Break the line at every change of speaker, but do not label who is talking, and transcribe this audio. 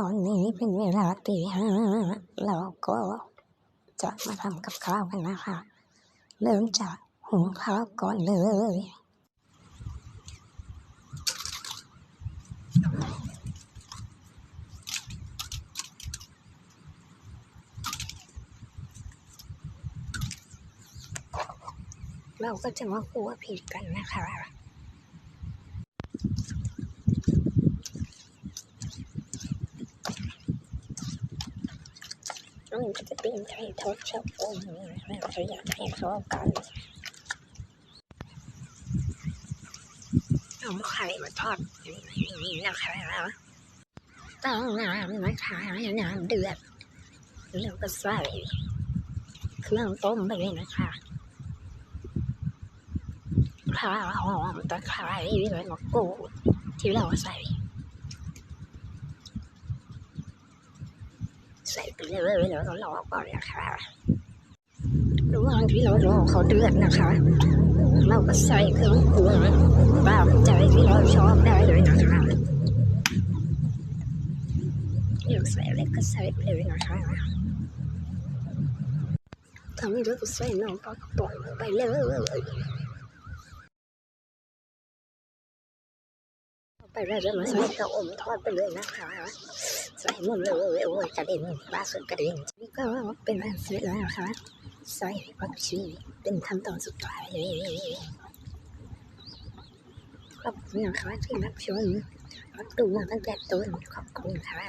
ตอนนี้เป็นเวลาตีห้าเราก็จะมาทำกับข้าวกันนะคะ เริ่มจากหุงข้าวก่อนเลยเราก็จะมาคั่วพริกกันนะคะ มันก็จะเป็นไข่ทอดชอบโอ้ยเราอยากให้เข้ากันเอาไข่มาทอดนี่นะคะต้องน้ำนะคะให้น้ำเดือดแล้วก็ใส่เครื่องต้มไปเลยนะคะข้าวหอมตะไคร้ใบมะกรูดที่เราใส่ ใส่ไปเลยแล้วก็รอก่อนนะคะระหว่างที่เรารอเขาเดือดนะคะ เราก็ใส่เครื่องปรุงตามใจที่เราชอบได้เลยนะคะอยากใส่อะไรก็ใส่ไปเลยนะคะทำให้เราใส่น้ำปลากระป๋องไปเลย ไปได้แล้วมาใส่กระอมทอดไปเลยนะคะใส่หมดเลยโอ้ยกระเด็นบ้าสุดกระเด็นนี่ก็เป็นอันเสร็จแล้วนะคะใส่ผักชีเป็นขั้นตอนสุดท้ายขอบคุณนะคะที่รับชมรับดูมาตั้งแต่ต้นขอบคุณค่ะ